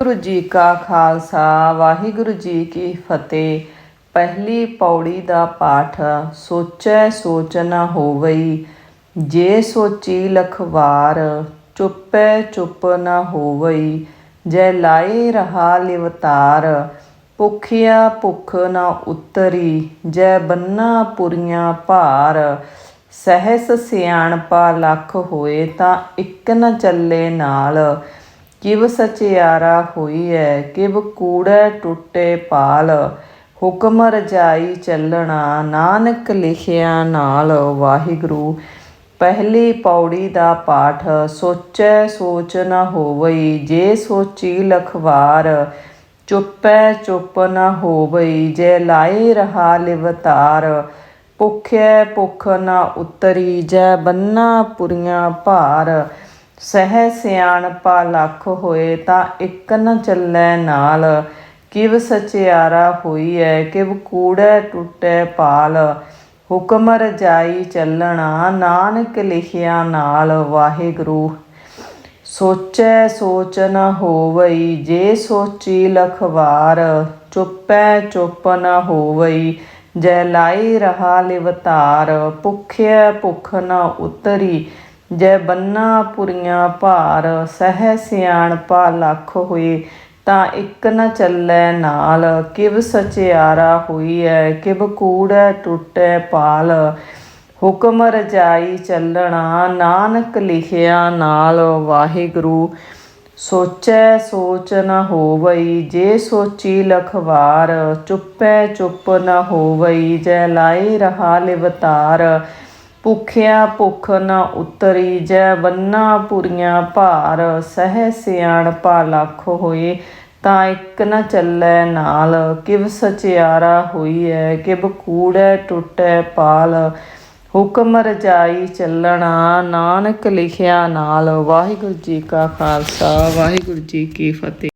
ਵਾਹਿਗੁਰੂ ਜੀ ਕਾ ਖਾਲਸਾ, ਵਾਹਿਗੁਰੂ ਜੀ ਕੀ ਫਤਿਹ। ਪਹਿਲੀ ਪੌੜੀ ਦਾ ਪਾਠ, ਸੋਚੈ ਸੋਚ ਨਾ ਹੋਵਈ। ਜੇ ਸੋਚੀ ਲਖਵਾਰ, ਚੁੱਪੈ ਚੁੱਪ ਨਾ ਹੋਵਈ। ਜੈ ਲਾਏ ਰਹਾ ਲਿਵਤਾਰ, ਭੁਖਿਆ ਭੁਖ ਨਾ ਉਤਰੀ। ਜੈ ਬੰਨਾ ਪੁਰੀਆਂ ਭਾਰ, ਸਹਿਸ ਸਿਆਣਪਾ ਲੱਖ ਹੋਏ ਤਾਂ ਇੱਕ ਨਾ ਚੱਲੇ ਨਾਲ। ਕਿਵ ਸਚਿਆਰਾ ਹੋਈ ਐ, ਕਿਵ ਕੂੜੈ ਟੁੱਟੇ ਪਾਲ। ਹੁਕਮ ਰਜਾਈ ਚੱਲਣਾ, ਨਾਨਕ ਲਿਖਿਆ ਨਾਲ ਵਾਹਿਗੁਰੂ। ਪਹਿਲੀ ਪੌੜੀ ਦਾ ਪਾਠ, ਸੋਚੈ ਸੋਚ ਨਾ ਹੋਵਈ, ਜੇ ਸੋਚੀ ਲਖਵਾਰ, ਚੁੱਪੈ ਚੁੱਪ ਨਾ ਹੋਵਈ, ਜੇ ਲਾਏ ਰਹਾ ਲਿਵਤਾਰ ਭੁਖਿਆ ਭੁਖ ਨਾ ਉਤਰੀ, ਜੈ ਬੰਨਾ ਪੁਰੀਆਂ ਭਾਰ। ਸਹਿ ਸਿਆਣਪਾ ਲੱਖ ਹੋਏ ਤਾਂ ਇੱਕ ਨ ਚੱਲੈ ਨਾਲ। ਕਿਵ ਸਚਿਆਰਾ ਹੋਈ ਐ ਕਿਵ ਕੂੜੈ ਟੁੱਟੈ ਪਾਲ। ਹੁਕਮ ਰਜਾਈ ਚੱਲਣਾ, ਨਾਨਕ ਲਿਖਿਆ ਨਾਲ ਵਾਹਿਗੁਰੂ। ਸੋਚੈ ਸੋਚ ਨ ਹੋਵਈ, ਜੇ ਸੋਚੀ ਲਖਵਾਰ, ਚੁੱਪੈ ਚੁੱਪ ਨ ਹੋਵਈ। ਜੈ ਲਾਈ ਰਹਾ ਲਿਵਤਾਰ ਭੁਖਿਆ ਭੁਖ ਨ ਉਤਰੀ। ਜੈ ਬੰਨਾ ਪੁਰੀਆਂ ਭਾਰ, ਸਹਿ ਸਿਆਣ ਸਿਆਣਪਾ ਲੱਖ ਹੋਏ, ਤਾਂ ਇੱਕ ਨਾ ਚੱਲੈ ਨਾਲ, ਕਿਵ ਸਚਿਆਰਾ ਹੋਈ ਐ ਕਿਵ ਕੂੜੈ ਟੁੱਟੈ ਪਾਲ। ਹੁਕਮ ਰਜਾਈ ਚੱਲਣਾ, ਨਾਨਕ ਲਿਖਿਆ ਨਾਲ ਵਾਹਿਗੁਰੂ, ਸੋਚੈ ਸੋਚ ਨ ਹੋਵਈ, ਜੇ ਸੋਚੀ ਲਖਵਾਰ, ਚੁੱਪੈ ਚੁੱਪ ਨ ਹੋਵਈ, ਜੈ ਲਾਈ ਰਹਾ ਲਿਵਤਾਰ। ਭੁਖਿਆ ਭੁਖ ਨਾ ਉਤਰੀ, ਜੈ ਬੰਨਾ ਪੁਰੀਆਂ ਭਾਰ, ਸਹਿ ਸਿਆਣ ਸਿਆਣਪਾ ਲੱਖ ਹੋਏ, ਤਾਂ ਇੱਕ ਨਾ ਚੱਲੈ ਨਾਲ, ਕਿਵ ਸਚਿਆਰਾ ਹੋਈ ਐ ਕਿਵ ਕੂੜੈ ਟੁੱਟੈ ਪਾਲ, ਹੁਕਮ ਰਜਾਈ ਚੱਲਣਾ, ਨਾਨਕ ਲਿਖਿਆ ਨਾਲ, ਵਾਹਿਗੁਰੂ ਜੀ ਕਾ ਖਾਲਸਾ, ਵਾਹਿਗੁਰੂ ਜੀ ਕੀ ਫਤਿਹ।